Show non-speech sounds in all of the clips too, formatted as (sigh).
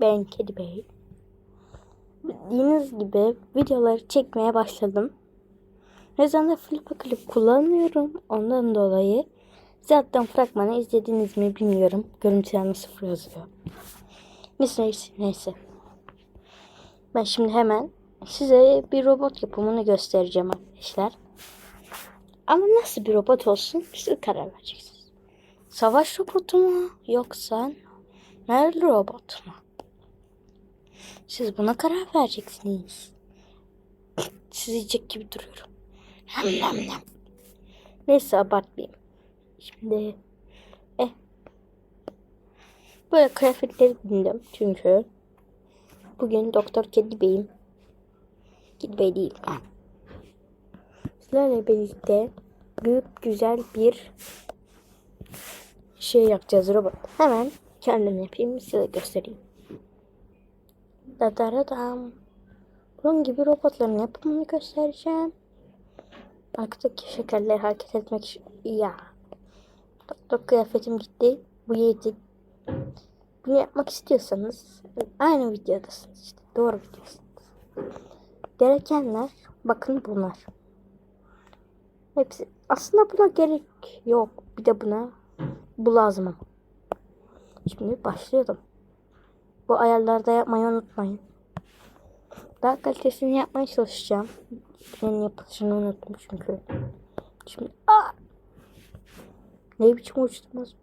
Ben Kedi Bey. Bildiğiniz gibi videoları çekmeye başladım. Ne zaman flip klip kullanmıyorum. Ondan dolayı zaten fragmanı izlediniz mi bilmiyorum. Görüntüler sıfır yazıyor. Neyse neyse neyse. Ben şimdi hemen size bir robot yapımını göstereceğim arkadaşlar. Ama nasıl bir robot olsun siz karar vereceksiniz. Savaş robotu mu yoksa nerede robot mu? Siz buna karar vereceksiniz. Siz yiyecek gibi duruyorum. Hem hem hem. Neyse abartmayayım. Şimdi eh. Böyle kıyafetleri giyindim çünkü bugün Doktor Kedi Bey'im. Kedi Bey değil. Sizlerle birlikte büyük güzel bir şey yapacağız robot. Hemen kendim yapayım size göstereyim. Dadaradam. Bunun gibi robotların yapımını göstereceğim. Arkadaki şekerler hareket etmek. Ya. Doktor kıyafetim gitti. Bu yedi. Bunu yapmak istiyorsanız aynı videodasınız işte. Doğru videodasınız. Gerekenler bakın bunlar. Hepsi. Aslında buna gerek yok. Bir de buna bu lazım. Şimdi başlayalım. Bu ayarlarda yapmayı unutmayın. Daha kalitesini yapmaya çalışacağım. Ben yapılışını unuttum çünkü. Şimdi aa! Ne biçim uçturmaz?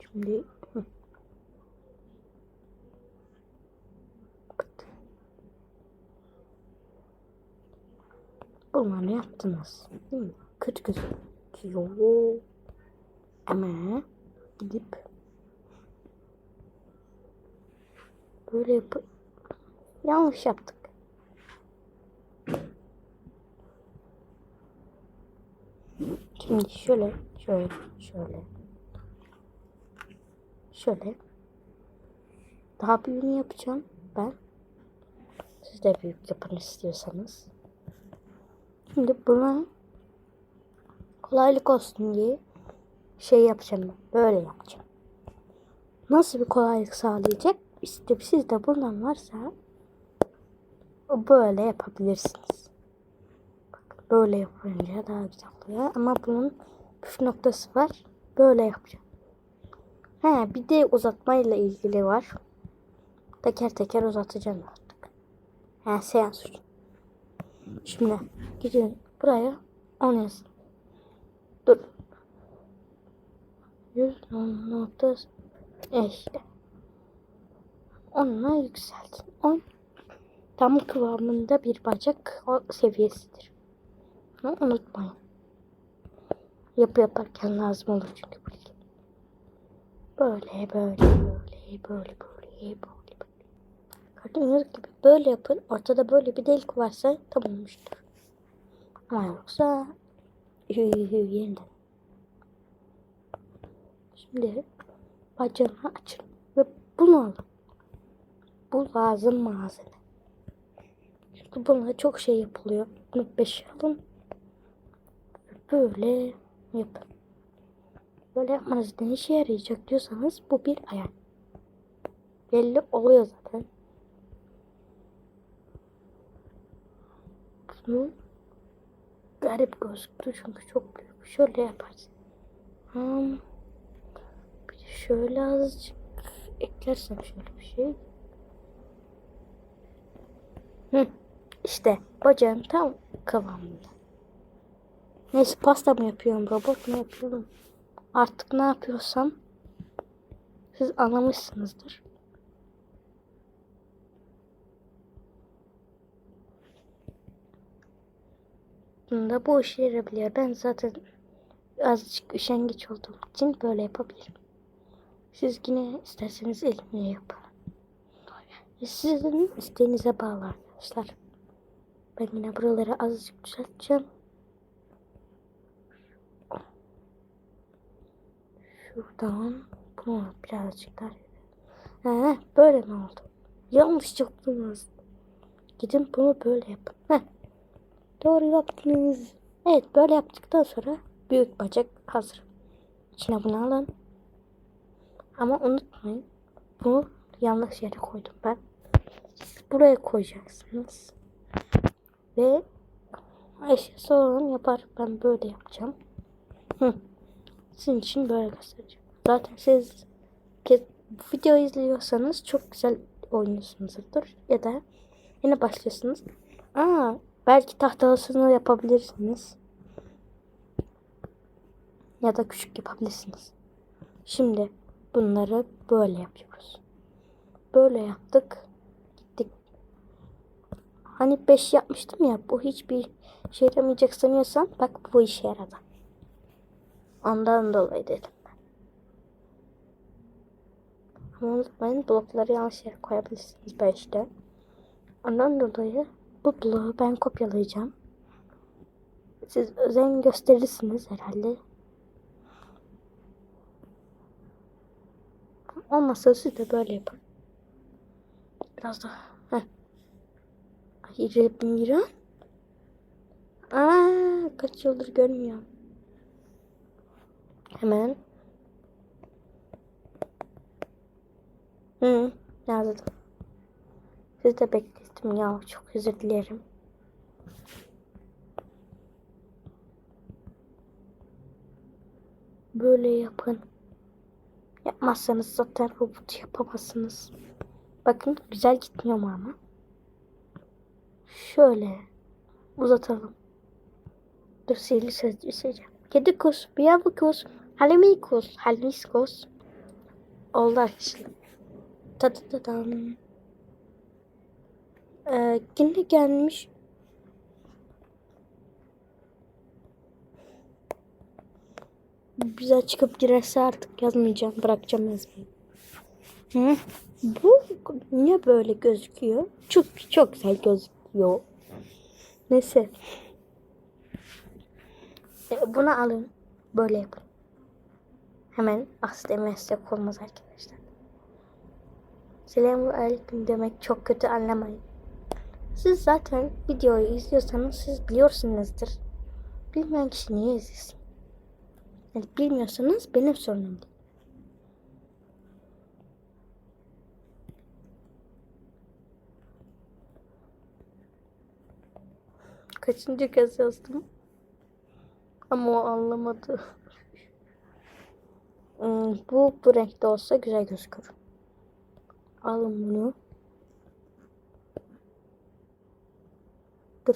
Şimdi hı. Bunları yaptınız. Değil mi? Kötü gözüküyor. Ama gidip böyle yapıp yanlış yaptık. Şimdi şöyle, şöyle, şöyle. Şöyle. Daha büyüğünü yapacağım ben. Siz de büyük yapın istiyorsanız. Şimdi buna kolaylık olsun diye şey yapacağım ben. Böyle yapacağım. Nasıl bir kolaylık sağlayacak? İşte siz de bundan varsa böyle yapabilirsiniz. Böyle yapınca daha güzel oluyor. Ama bunun püf noktası var. Böyle yapacağım. He, bir de uzatmayla ilgili var. Teker teker uzatacağım artık. He, seans ucu. Şimdi gidin buraya 10 yazın. Dur. 100 noktası işte. Onunla yükseltin. On tam kıvamında bir bacak seviyesidir. Bunu unutmayın. Yapı yaparken lazım olur çünkü bu bilgi. Böyle böyle böyle böyle böyle böyle. Gördüğünüz gibi böyle yapın. Ortada böyle bir delik varsa tam olmuştur. Ama yoksa yeniden. Şimdi bacağını açın ve bunu alın. Bu lazım malzeme. Çünkü bununla çok şey yapılıyor. Bunu beş alın. Böyle yapın. Böyle yapmanız ne işe yarayacak diyorsanız bu bir ayar. Belli oluyor zaten. Bunu garip gözüktü çünkü çok büyük. Şöyle yaparsın. Hmm. Bir de şöyle azıcık eklersem şöyle bir şey. Hı. İşte bacağın tam kıvamında. Neyse pasta mı yapıyorum, robot mu yapıyorum? Artık ne yapıyorsam siz anlamışsınızdır. Bunda bu işe yarayabiliyor. Ben zaten azıcık üşengeç olduğum için böyle yapabilirim. Siz yine isterseniz elimle yapın. Sizin isteğinize bağlı arkadaşlar. Ben yine buraları azıcık düzelteceğim. Şuradan bunu birazcık daha. He, böyle mi oldu? Yanlış yaptınız. Gidin bunu böyle yapın. Heh. Doğru yaptınız. Evet böyle yaptıktan sonra büyük bacak hazır. İçine bunu alın. Ama unutmayın. Bunu yanlış yere koydum ben. Buraya koyacaksınız. Ve eşyası olan yapar. Ben böyle yapacağım. Hı. Sizin için böyle göstereceğim. Zaten siz bu videoyu izliyorsanız çok güzel oynuyorsunuzdur. Ya da yine başlıyorsunuz. Aa, belki tahtalısını yapabilirsiniz. Ya da küçük yapabilirsiniz. Şimdi bunları böyle yapıyoruz. Böyle yaptık. Hani 5 yapmıştım ya. Bu hiçbir şey yaramayacak sanıyorsan bak bu işe yaradı. Ondan dolayı dedim. Ama unutmayın blokları yanlış yere koyabilirsiniz 5'te. Ondan dolayı bu bloğu ben kopyalayacağım. Siz özen gösterirsiniz herhalde. Olmazsa siz de böyle yapın. Biraz daha. Heh. Ay Miran. Aa, kaç yıldır görmüyorum. Hemen. Hı, yazdım. Siz de beklettim ya. Çok özür dilerim. Böyle yapın. Yapmazsanız zaten robot yapamazsınız. Bakın güzel gitmiyor mu ama? Şöyle uzatalım. Dur sihirli sözcüğü söyleyeceğim. Kedikus, biyavukus, halimikus, halmiskos. Oldu arkadaşlar. Tadadadan. Ee, yine gelmiş. Bize çıkıp girerse artık yazmayacağım. Bırakacağım yazmayı. Hı? Bu niye böyle gözüküyor? Çok çok güzel gözüküyor. Neyse. E, bunu alın. Böyle yapın. Hemen asla meslek olmaz arkadaşlar. Selamun aleyküm demek çok kötü anlamayın. Siz zaten videoyu izliyorsanız siz biliyorsunuzdur. Bilmeyen kişi niye izlesin? Yani bilmiyorsanız benim sorunum değil. Kaçıncı kez yazdım? Ama o anlamadı. (laughs) Hmm, bu bu renkte olsa güzel gözükür. Alın bunu. Dur.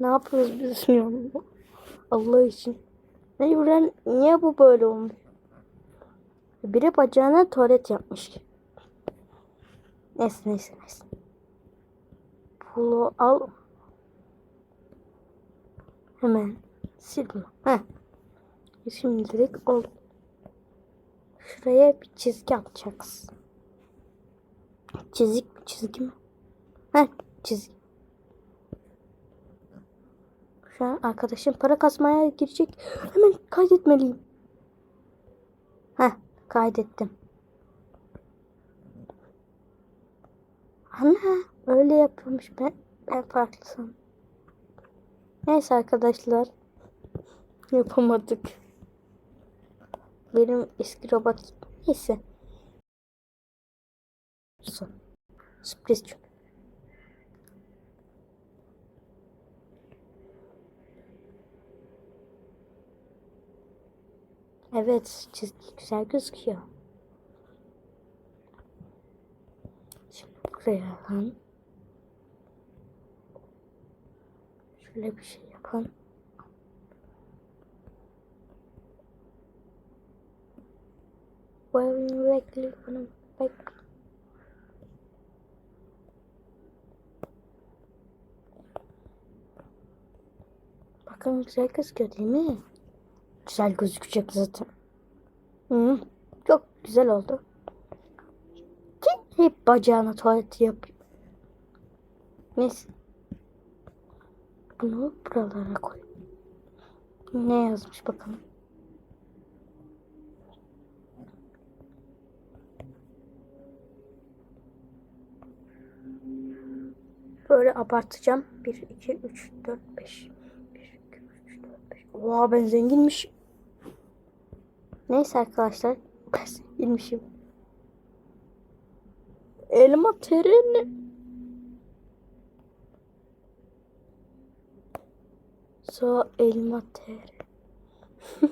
Ne yapıyoruz biz (laughs) bilmiyorum. Allah için. Ne Yuren niye bu böyle olmuş? Biri bacağına tuvalet yapmış. Neyse neyse neyse. Pulu al. Hemen silme. Heh. Şimdilik oldu. Şuraya bir çizgi atacaksın. Çizik mi çizgi mi? Heh çizgi. Şu an arkadaşım para kasmaya girecek. Hemen kaydetmeliyim. Heh kaydettim. Ana öyle yapıyormuş ben, ben farklı. Neyse arkadaşlar. Yapamadık. Benim eski robot neyse. Sürpriz çok. Evet çizgi güzel gözüküyor. Şimdi buraya alalım. Şöyle bir şey yapalım. Bu evin bekli bunu bek. Bakın güzel gözüküyor değil mi? Güzel gözükecek zaten. Hı, çok güzel oldu. Kim hep bacağına tuvalet yapıyor? Neyse. Bunu buralara koy. Ne yazmış bakalım. Böyle abartacağım. 1, 2, 3, 4, 5. 1, 2, 3, 4, 5. Oha ben zenginmiş. Neyse arkadaşlar. Zenginmişim. Elma terini. So elma teri. (laughs)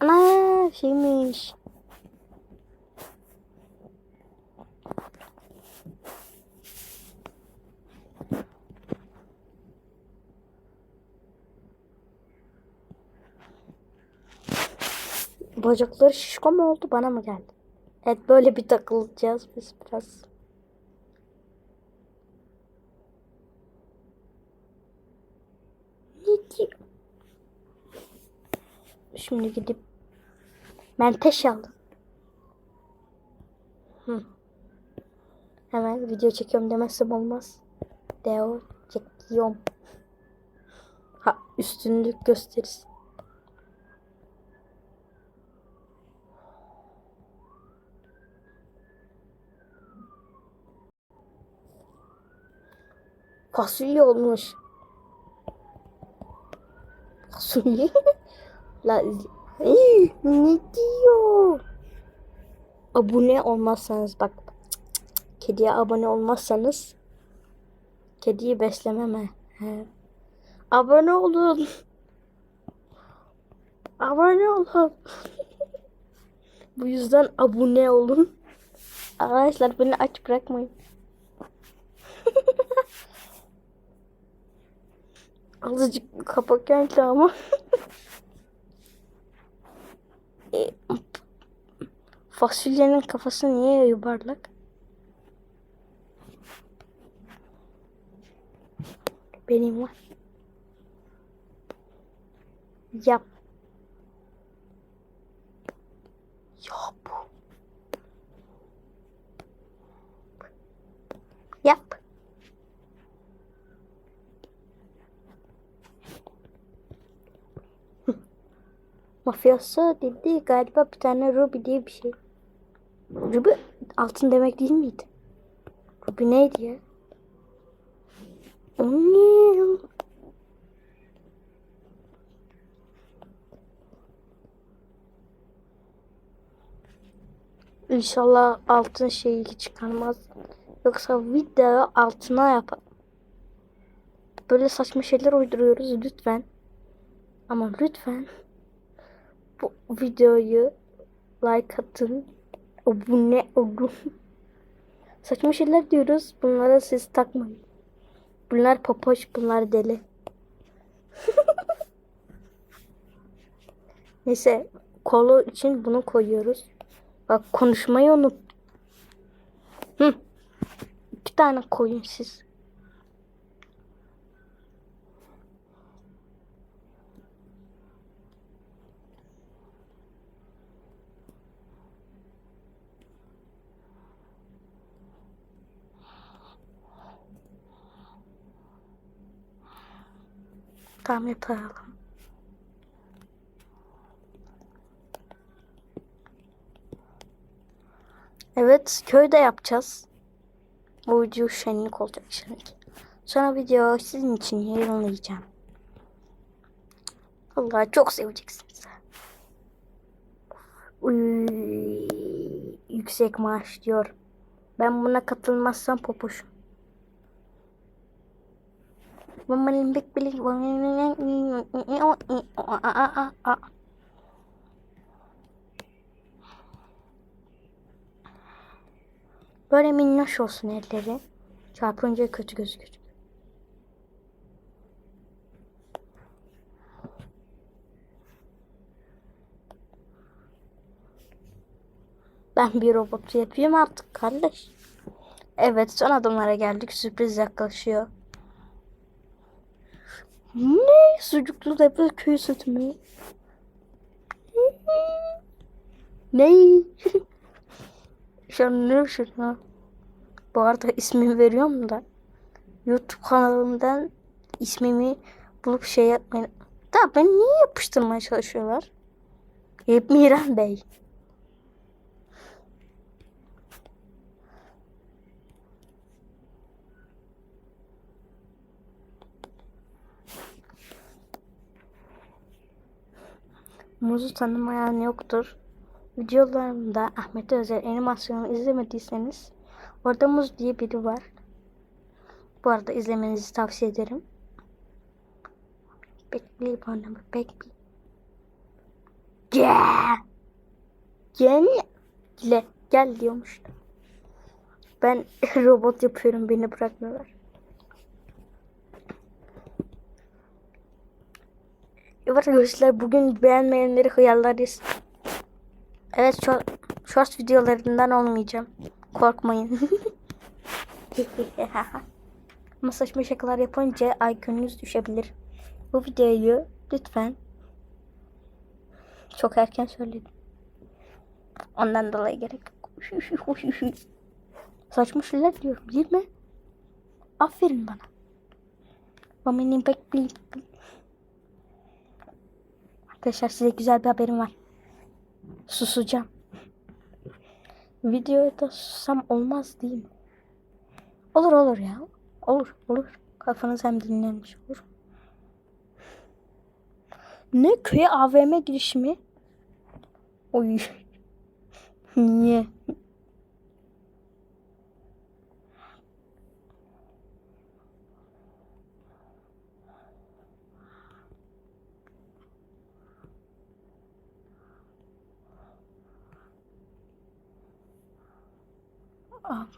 Ana şeymiş. Bacakları şişko mu oldu bana mı geldi? Evet böyle bir takılacağız biz biraz. Şimdi gidip menteş aldım. Hı. Hemen video çekiyorum demezsem olmaz. Deo çekiyorum. Ha üstünlük gösterisi. Fasulye olmuş. Fasulye? (laughs) La Ey, ne diyor? Abone olmazsanız bak kediye abone olmazsanız kediyi beslememe. He. Abone olun. (laughs) Abone olun. (laughs) Bu yüzden abone olun. Arkadaşlar beni aç bırakmayın. Azıcık kapak geldi ama. (laughs) E, Fasulyenin kafası niye yuvarlak? Benim var. Yap. Yap. Mafyası dedi galiba bir tane Ruby diye bir şey. Ruby altın demek değil miydi? Ruby neydi ya? O ne? İnşallah altın şeyi çıkarmaz. Yoksa video altına yapar. Böyle saçma şeyler uyduruyoruz lütfen. Ama lütfen bu videoyu like atın. Abone olun. (laughs) Saçma şeyler diyoruz. Bunlara siz takmayın. Bunlar popoş, bunlar deli. (laughs) Neyse, kolu için bunu koyuyoruz. Bak konuşmayı unut. Hı. İki tane koyun siz. Tamam yapalım. Evet köyde yapacağız. Bu video şenlik olacak şenlik. Sonra video sizin için yayınlayacağım. Allah çok seveceksiniz. Uy, yüksek maaş diyor. Ben buna katılmazsam popuşum. Mamalim bek bilik Böyle minnoş olsun elleri. Çarpınca kötü gözükür. Ben bir robot yapayım artık kardeş. Evet son adımlara geldik. Sürpriz yaklaşıyor. Ne? Sucuklu da köy sütü mü? (laughs) ne? Ne şuna? Bu arada ismimi veriyorum da. YouTube kanalımdan ismimi bulup şey yapmayın. Da ben niye yapıştırmaya çalışıyorlar? Hep Miran Bey. Muzu tanımayan yoktur. Videolarımda Ahmet Özel animasyonu izlemediyseniz orada muz diye biri var. Bu arada izlemenizi tavsiye ederim. Bekle bana bekle. Gel. Gel. Gel. Gel diyormuş. Ben (laughs) robot yapıyorum beni bırakmıyorlar. Evet arkadaşlar bugün beğenmeyenleri hıyarlarız. Evet şu short videolarından olmayacağım. Korkmayın. (laughs) Ama saçma şakalar yapınca IQ'nuz düşebilir. Bu videoyu lütfen çok erken söyledim. Ondan dolayı gerek yok. (laughs) Saçma şeyler diyorum değil mi? Aferin bana. Mami'nin bekleyin. Arkadaşlar size güzel bir haberim var. Susacağım. Videoda sussam olmaz değil mi? Olur olur ya. Olur olur. Kafanız hem dinlenmiş olur. Ne köye AVM girişimi? Oy. (laughs) Niye?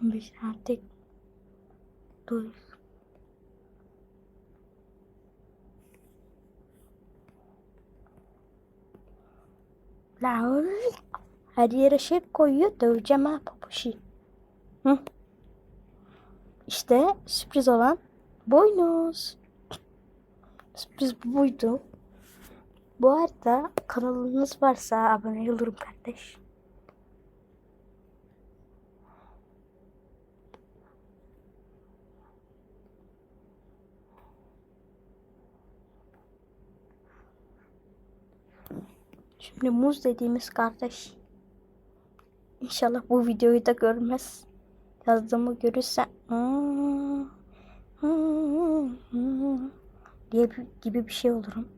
Abim bir artık dur. La her yere şey koyuyor döveceğim ha papuşi. Hı. İşte sürpriz olan boynuz. Sürpriz buydu. Bu arada kanalınız varsa abone olurum kardeş. Şimdi muz dediğimiz kardeş. İnşallah bu videoyu da görmez. Yazdığımı görürse diye gibi bir şey olurum.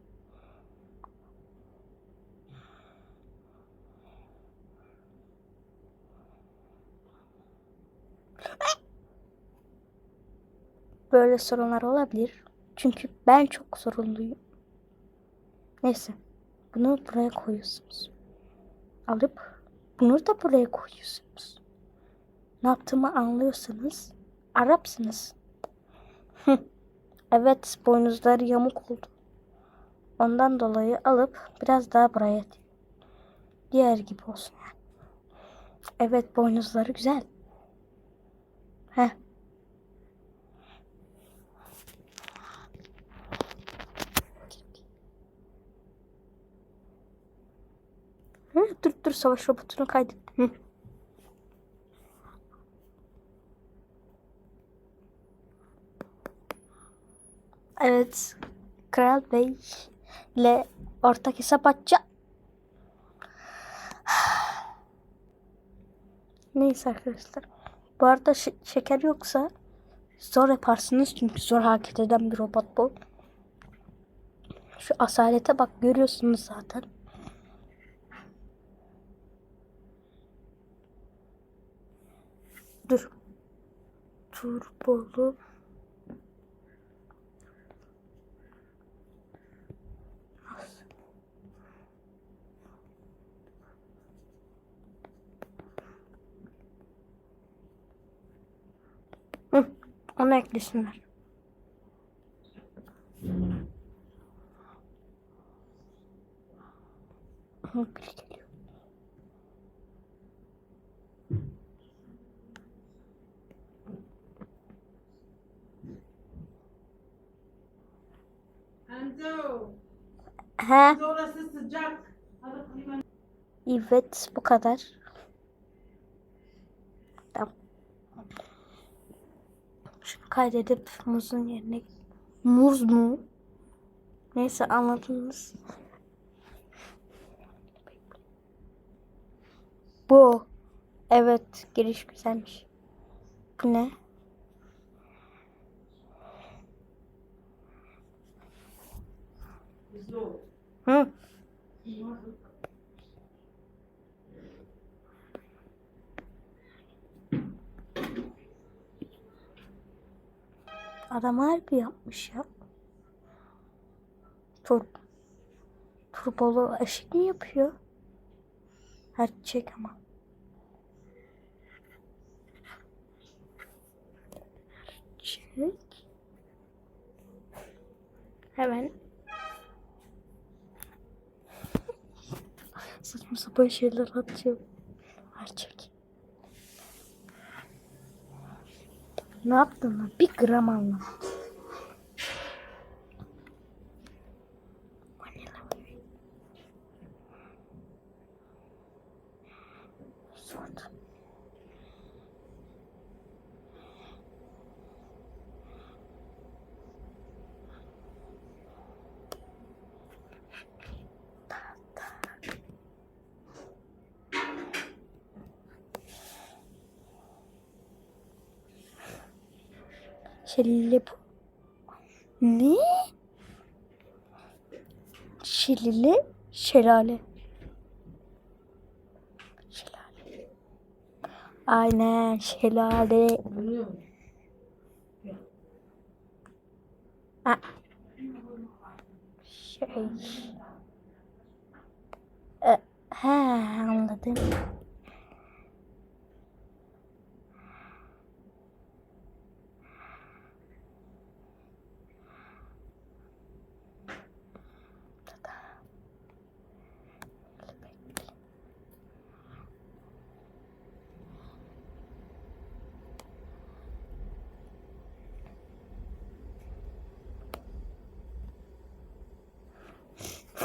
Böyle sorunlar olabilir. Çünkü ben çok sorunluyum. Neyse. Bunu buraya koyuyorsunuz. Alıp bunu da buraya koyuyorsunuz. Ne yaptığımı anlıyorsanız Arapsınız. Evet boynuzları yamuk oldu. Ondan dolayı alıp biraz daha buraya diğer gibi olsun. Evet boynuzları güzel. Heh. Hı, dur dur savaş robotunu kaydet. Hı. Evet. Kral Bey ile ortak hesap açacağım. Neyse arkadaşlar. Bu arada şeker yoksa zor yaparsınız çünkü zor hareket eden bir robot bu. Şu asalete bak görüyorsunuz zaten. Dur. Turbolu. Hı, onu eklesinler. Hı, biri geliyor. Enzo, He, orası sıcak. Evet bu kadar. Tamam. Şunu kaydedip muzun yerine muz mu? Neyse anladınız. Bu. Evet giriş güzelmiş. Bu ne? Hı. Adam harbi yapmış ya. Tur turbolu ışık mı yapıyor? Her çek ama. Çek. Hemen. Saçma sapan şeyler atıyor. Her çek. Ne yaptın lan? Bir gram anlamadım. Şelile bu. Ne? Şelile şelale. Şelale. Aynen şelale. Ha. Şey. E, he anladım.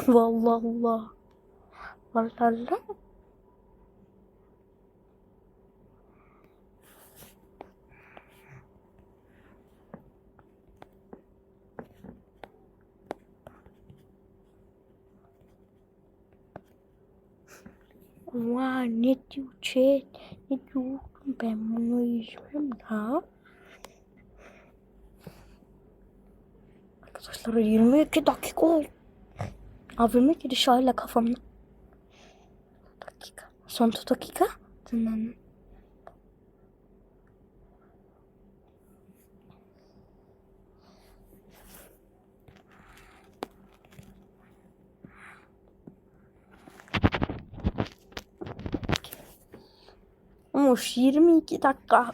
(laughs) Vallahi Allah. Vallahi Allah. Vay ne diyor chat? Ne diyor? Ben bunu yiyeceğim daha. Arkadaşlar 22 dakika oldu. Abime giriş hala kafamda. Dakika. Son dakika. Dinlen. Olmuş 22 dakika.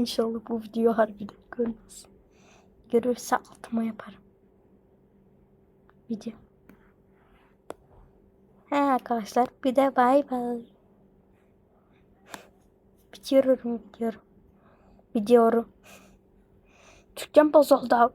İnşallah bu video harbiden görmez. Görürse altıma yaparım. Video. He arkadaşlar bir de bay bay. Bitiyorum, bitiyorum. Gidiyorum. Türkçem bozuldu.